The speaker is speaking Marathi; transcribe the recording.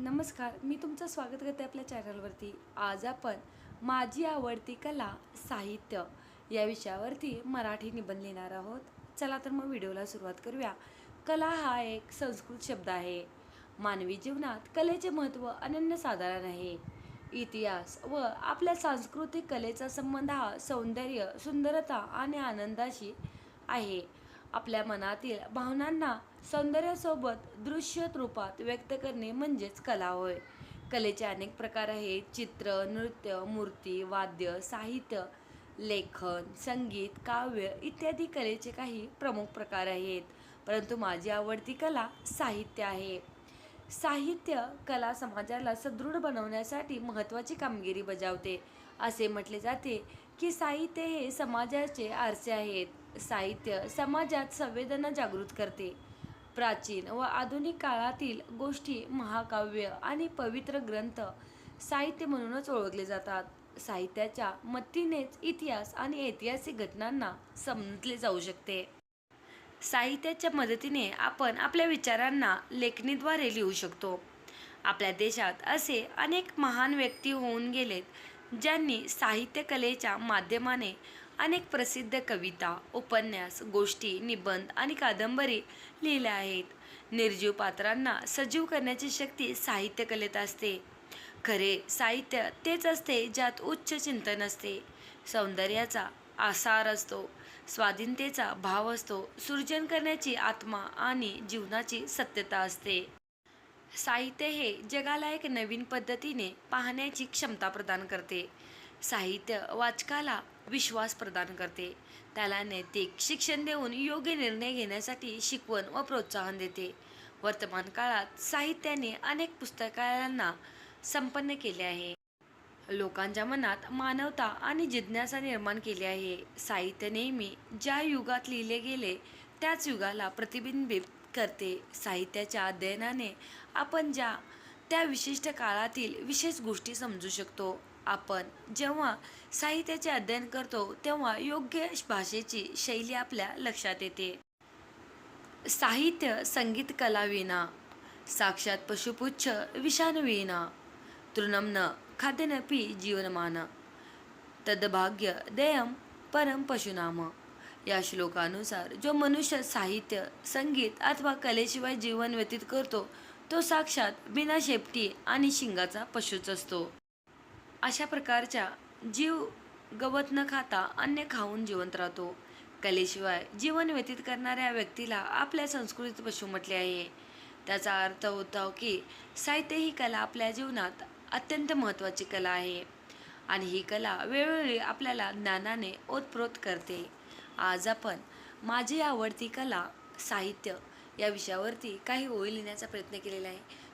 नमस्कार मी तुमचं स्वागत करते आपल्या चॅनलवरती. आज आपण माझी आवडती कला साहित्य या विषयावरती मराठी निबंध लिहिणार आहोत. चला तर मग व्हिडिओला सुरुवात करूया. कला हा एक संस्कृत शब्द आहे. मानवी जीवनात कलेचे महत्त्व अनन्यसाधारण आहे. इतिहास व आपल्या सांस्कृतिक कलेचा संबंध हा सौंदर्य सुंदरता आणि आनंदाशी आहे. आपल्या मनातील भावनांना सौंदर्यासोबत दृश्य रूपात व्यक्त करणे म्हणजेच कला होय. कलेचे अनेक प्रकार आहेत. चित्र नृत्य मूर्ती वाद्य साहित्य लेखन संगीत काव्य इत्यादी कलेचे काही प्रमुख प्रकार आहेत. परंतु माझी आवडती कला साहित्य आहे. साहित्य कला समाजाला सदृढ बनवण्यासाठी महत्त्वाची कामगिरी बजावते. असे म्हटले जाते की साहित्य हे समाजाचे आरसे आहेत. साहित्य समाजात संवेदना जागृत करते. प्राचीन व आधुनिक काळातील गोष्टी महाकाव्य आणि पवित्र ग्रंथ साहित्य म्हणूनच ओळखले जातात. साहित्याच्या मदतीनेच इतिहास आणि ऐतिहासिक घटनांना समजले जाऊ शकते. साहित्याच्या मदतीने आपण आपल्या विचारांना लेखणीद्वारे लिहू शकतो. आपल्या देशात असे अनेक महान व्यक्ती होऊन गेलेत ज्यांनी साहित्यकलेच्या माध्यमाने अनेक प्रसिद्ध कविता उपन्यास गोष्टी निबंध आणि कादंबरी लिहिल्या आहेत. निर्जीव पात्रांना सजीव करण्याची शक्ती साहित्य कलेत असते. खरे साहित्य तेच असते ज्यात उच्च चिंतन असते. सौंदर्याचा आसार असतो स्वाधीनतेचा भाव असतो सृजन करण्याची आत्मा आणि जीवनाची सत्यता असते. साहित्य हे जगाला एक नवीन पद्धतीने पाहण्याची क्षमता प्रदान करते. साहित्य वाचकाला विश्वास प्रदान करते. त्याला नैतिक शिक्षण देऊन योग्य निर्णय घेण्यासाठी शिकवण व प्रोत्साहन देते. वर्तमान काळात साहित्याने अनेक पुस्तकांना संपन्न केले आहे. लोकांच्या मनात मानवता आणि जिज्ञासा निर्माण केली आहे. साहित्य नेहमी ज्या युगात लिहिले गेले त्याच युगाला प्रतिबिंबित करते. साहित्याच्या अध्ययनाने आपण ज्या त्या विशिष्ट काळातील विशेष गोष्टी समजू शकतो. आपण जेव्हा साहित्याचे अध्ययन करतो तेव्हा योग्य भाषेची शैली आपल्या लक्षात येते. साहित्य संगीत कलाविना साक्षात पशुपुच्छ विषाणुविना तृणम्न खाद्यनपी जीवनमान तद्भाग्य देयम परम पशुनाम. या श्लोकानुसार जो मनुष्य साहित्य संगीत अथवा कलेशिवाय जीवन व्यतीत करतो तो साक्षात बिना शेपटी आणि शिंगाचा पशुच असतो. अशा प्रकारच्या जीव गवत न खाता अन्य खाऊन जिवंत राहतो. कलेशिवाय जीवन व्यतीत करणाऱ्या व्यक्तीला आपल्या संस्कृतीत पशु म्हटले आहे. त्याचा अर्थ होता की साहित्य ही कला आपल्या जीवनात अत्यंत महत्त्वाची कला आहे. आणि ही कला वेळोवेळी आपल्याला ज्ञानाने ओतप्रोत करते. आज आपण माझी आवडती कला साहित्य या विषयावरती काही ओळी लिहिण्याचा प्रयत्न केलेला आहे.